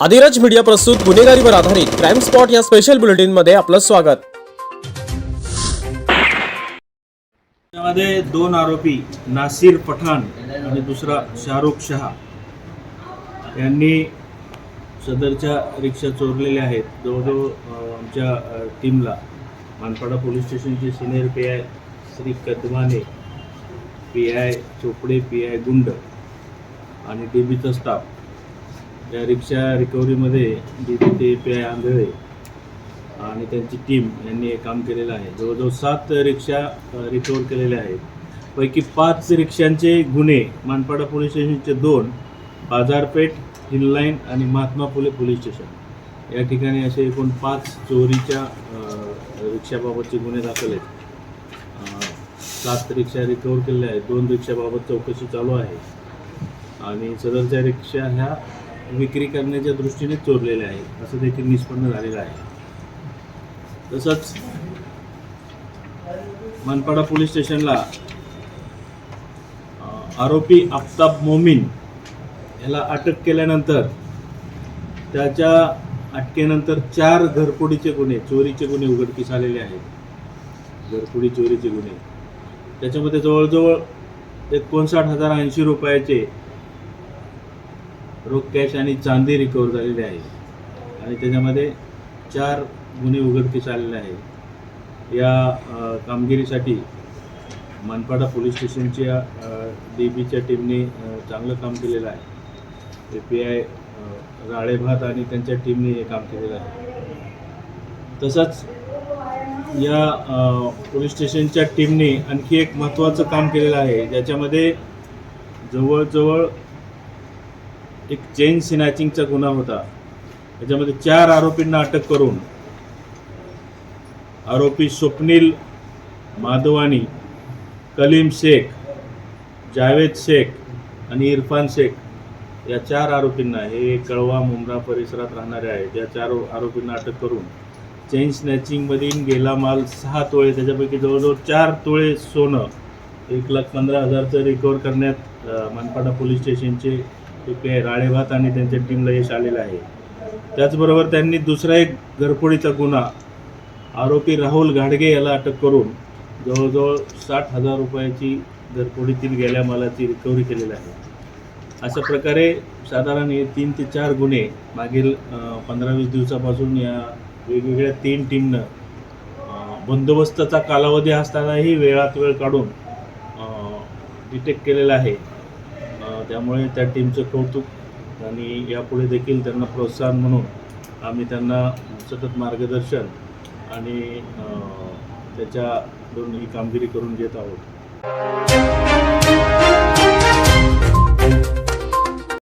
Adiraj media प्रस्तुत गुन्हेगारीवर आधारित क्राईम स्पॉट या स्पेशल बुलेटिनमध्ये आपलं स्वागत. त्यामध्ये दोन आरोपी नासिर पठाण आणि दुसरा शाहरुख शहा यांनी सदरच्या रिक्षा चोरलेल्या आहेत. जवळजवळ आमच्या टीमला मानपाडा पोलीस स्टेशनचे senior P I Shri कदमाने P I Chopde P I Gund आणि डी बीचा स्टाफ या रिक्षा रिकव्हरीमध्ये डी बी ते पी आय आंधळे आणि त्यांची टीम यांनी हे काम केलेलं आहे. जवळजवळ सात रिक्षा रिकवर केलेल्या आहेत. पैकी पाच रिक्षांचे गुन्हे मानपाडा पोलीस स्टेशनचे दोन बाजारपेठ हिललाईन आणि महात्मा फुले पोलीस स्टेशन. या ठिकाणी असे एकूण पाच चोरीच्या रिक्षाबाबतचे गुन्हे दाखल आहेत. सात रिक्षा रिकवर केलेल्या आहेत. दोन रिक्षाबाबत चौकशी चालू आहे. आणि सदरच्या रिक्षा ह्या विक्री करण्याच्या दृष्टीने चोरलेले आहेत असं देखील निष्पन्न झालेलं आहे. तसंच मनपाडा पोलीस स्टेशनला आरोपी आफताब मोमीन याला अटक केल्यानंतर त्याच्या अटकेनंतर चार घरफोडीचे गुन्हे चोरीचे गुन्हे उघडकीस आलेले आहेत. घरफोडी चोरीचे गुन्हे. त्याच्यामध्ये जवळजवळ एकोणसाठ हजार ऐंशी रुपयाचे रोख कॅश आणि चांदी रिकवर झालेली आहे. आणि त्याच्यामध्ये चार गुन्हे उघडकीस आलेले आहेत. या कामगिरीसाठी मनपाडा पोलीस स्टेशनच्या डी बीच्या टीमने चांगलं काम केलेलं आहे. ए पी आय राळेभात आणि त्यांच्या टीमने हे काम केलेलं आहे. तसंच या पोलीस स्टेशनच्या टीमने आणखी एक महत्त्वाचं काम केलेलं आहे. ज्याच्यामध्ये जवळजवळ एक चेन स्नॅचिंगचा गुन्हा होता. त्याच्यामध्ये चार आरोपींना अटक करून आरोपी स्वप्नील माधवानी कलीम शेख जावेद शेख आणि इरफान शेख या चार आरोपींना हे कळवा मुंब्रा परिसरात राहणारे आहेत. या चार आरोपींना अटक करून चेन स्नॅचिंगमधील गेला माल सहा तोळे त्याच्यापैकी जवळजवळ चार तोळे सोनं एक लाख पंधरा हजारचं रिकवर करण्यात मनपाडा पोलीस स्टेशनचे ते राळेभात आणि त्यांच्या टीमला यश आलेलं आहे. त्याचबरोबर त्यांनी दुसरा एक घरफोडीचा गुन्हा आरोपी राहुल घाडगे याला अटक करून जवळजवळ साठ हजार रुपयाची घरफोडीतील गेल्या मालाची रिकव्हरी केलेली आहे. अशा प्रकारे साधारण हे तीन ते चार गुन्हे मागील पंधरा वीस दिवसापासून या वेगवेगळ्या तीन टीमनं बंदोबस्ताचा कालावधी असतानाही वेळात वेळ काढून डिटेक्ट केलेला आहे. त्यामुळे त्या टीमचं कौतुक आणि यापुढे देखील त्यांना प्रोत्साहन म्हणून आम्ही त्यांना सतत मार्गदर्शन आणि त्याच्या दोन ही कामगिरी करून घेत आहोत.